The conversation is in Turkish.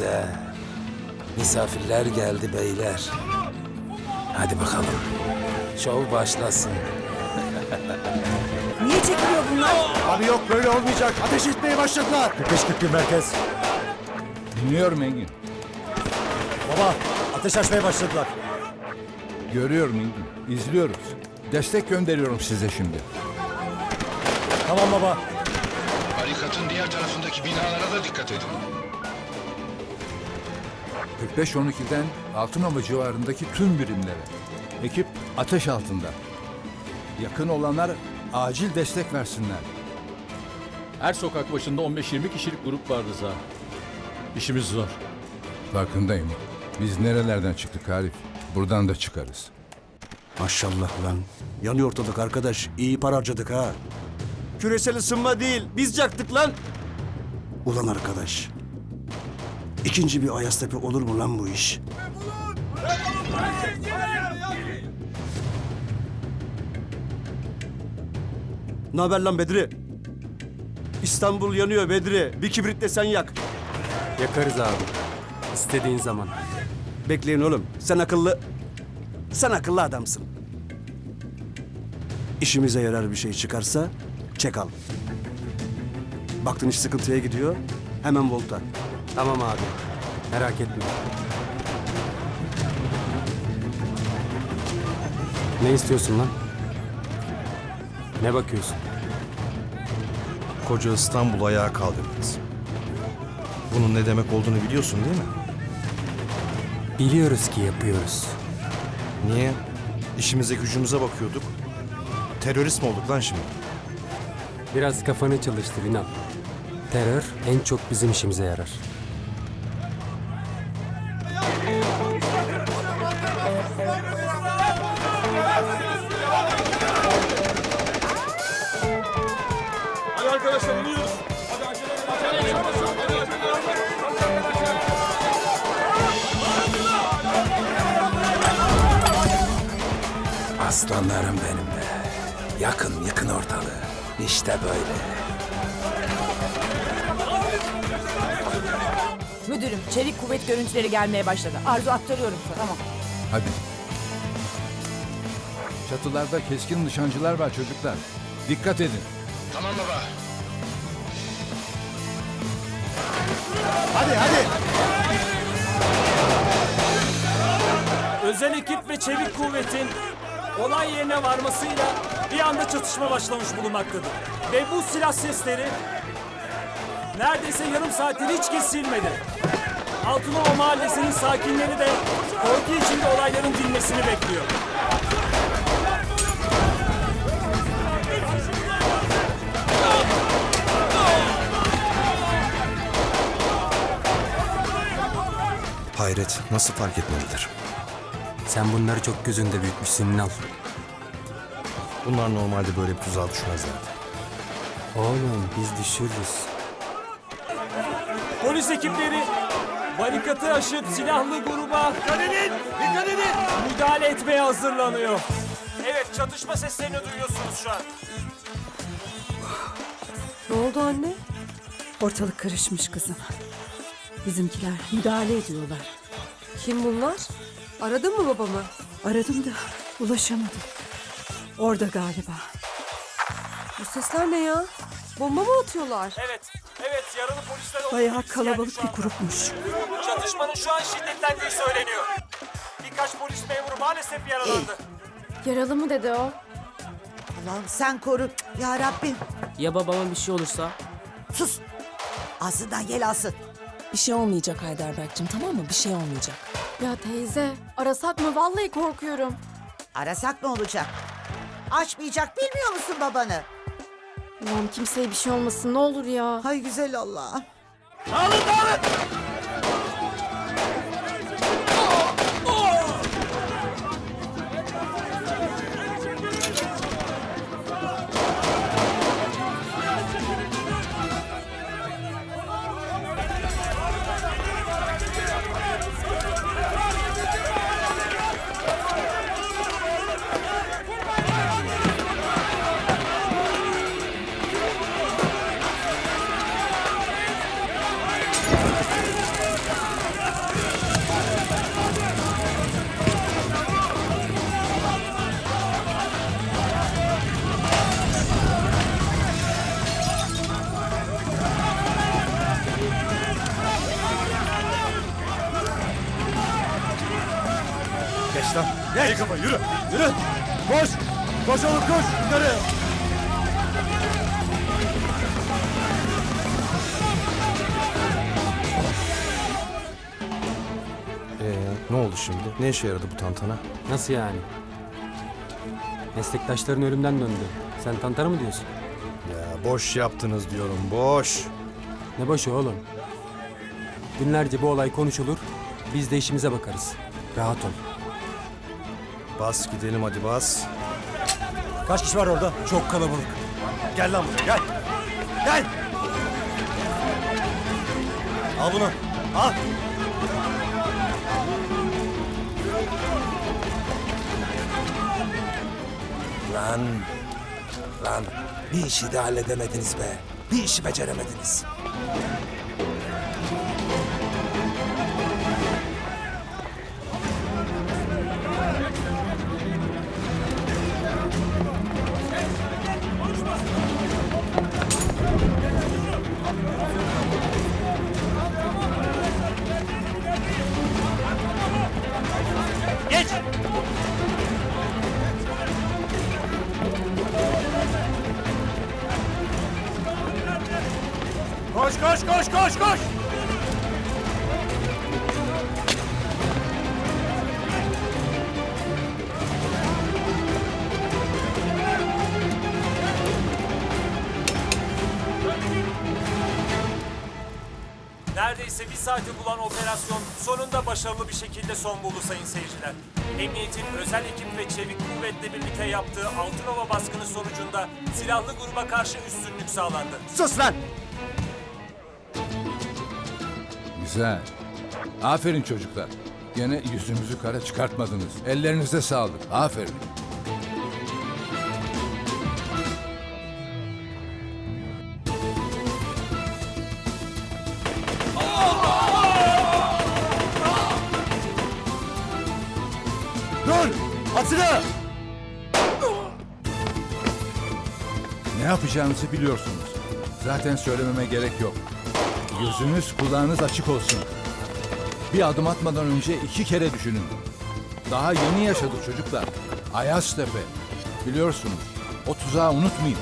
size. Misafirler geldi beyler. Hadi bakalım. Şov başlasın. Niye çekiliyor bunlar? Abi yok böyle olmayacak. Ateş etmeye başladılar. 45-41 merkez. Dinliyorum Engin. Baba ateş açmaya başladılar. Görüyorum Engin. İzliyoruz. Destek gönderiyorum size şimdi. Tamam baba. Barikatın diğer tarafındaki binalara da dikkat edin. 45-12'den Altınova civarındaki tüm birimlere. Ekip ateş altında. Yakın olanlar acil destek versinler. Her sokak başında 15-20 kişilik grup var Rıza. İşimiz zor. Farkındayım. Biz nerelerden çıktık Arif? Buradan da çıkarız. Maşallah lan. Yanıyor ortalık arkadaş. İyi para harcadık ha. Küresel ısınma değil. Biz yaktık lan. Ulan arkadaş. İkinci bir Ayaztepe olur mu lan bu iş? Ne haber lan Bedri? İstanbul yanıyor Bedri. Bir kibrit de sen yak. Yakarız abi. İstediğin zaman. Bekleyin oğlum. Sen akıllı... Sen akıllı adamsın. İşimize yarar bir şey çıkarsa çek al. Baktın iş sıkıntıya gidiyor. Hemen volta. Tamam abi. Merak etme. Ne istiyorsun lan? Ne bakıyorsun? Koca İstanbul ayağa kaldırdınız. Bunun ne demek olduğunu biliyorsun değil mi? Biliyoruz ki yapıyoruz. Niye? İşimize gücümüze bakıyorduk. Terörist mi olduk lan şimdi? Biraz kafanı çalıştır inan. Terör en çok bizim işimize yarar. Aslanlarım benim be. Yakın yakın ortalığı. İşte böyle. Müdürüm, çelik kuvvet görüntüleri gelmeye başladı. Arzu aktarıyorum sana. Tamam. Hadi. Çatılarda keskin nişancılar var çocuklar. Dikkat edin. Tamam baba. Hadi hadi. Özel ekip ve çevik kuvvetin olay yerine varmasıyla bir anda çatışma başlamış bulunmaktadır. Ve bu silah sesleri neredeyse yarım saattir hiç kesilmedi. Altınova Mahallesi'nin sakinleri de korku içinde olayların dinmesini bekliyor. Hayret nasıl fark etmelidir? Sen bunları çok gözünde büyütmüşsün Ünal. Bunlar normalde böyle bir tuzağa düşmezlerdi. Oğlum biz düşürürüz. Polis ekipleri barikatı aşıp silahlı gruba dikkat edin, dikkat edin. müdahale etmeye hazırlanıyor. Evet çatışma seslerini duyuyorsunuz şu an. Ne oldu anne? Ortalık karışmış kızım. Bizimkiler müdahale ediyorlar. Kim bunlar? Aradın mı babamı? Aradım da ulaşamadım. Orada galiba. Bu sesler ne ya? Bomba mı atıyorlar? Evet, evet yaralı polisler Bayağı kalabalık bir grupmuş. Çatışmanın şu an şiddetlendiği söyleniyor. Birkaç polis memuru maalesef yaralandı. Yaralı mı dedi o? Allah'ım sen koru. Ya Rabbim. Ya babama bir şey olursa? Sus. Ağzından gel alsın. Bir şey olmayacak Heidelberg'cim tamam mı? Bir şey olmayacak. Ya teyze arasak mı? Vallahi korkuyorum. Arasak ne olacak? Açmayacak bilmiyor musun babanı? Allah'ım kimseye bir şey olmasın ne olur ya. Hay güzel Allah. Geç lan. Geç. kafa yürü. Yürü. Koş. Koş oğlum koş. Yukarı. Ee, ne oldu şimdi? Ne işe yaradı bu tantana? Nasıl yani? Meslektaşların ölümden döndü. Sen tantana mı diyorsun? Ya boş yaptınız diyorum boş. Ne boşu oğlum. Günlerce bu olay konuşulur. Biz de işimize bakarız. Rahat ol. Bas gidelim hadi bas. Kaç kişi var orada? Çok kalabalık. Gel lan buraya gel. Gel. Al bunu. Al. Lan. Lan. Bir işi de halledemediniz be. Bir işi beceremediniz. Koş koş koş koş koş. Neredeyse bir saati bulan operasyon sonunda başarılı bir şekilde son buldu sayın seyirciler. Emniyetin özel ekip ve çevik kuvvetle birlikte yaptığı Altınova baskını sonucunda silahlı gruba karşı üstünlük sağlandı. Sus lan. Güzel. Aferin çocuklar. Gene yüzümüzü kara çıkartmadınız. Ellerinize sağlık. Aferin. Dur. At silahı. Ne yapacağınızı biliyorsunuz. Zaten söylememe gerek yok. Gözünüz kulağınız açık olsun. Bir adım atmadan önce iki kere düşünün. Daha yeni yaşadık çocuklar. Ayaztepe. Biliyorsunuz. O tuzağı unutmayın.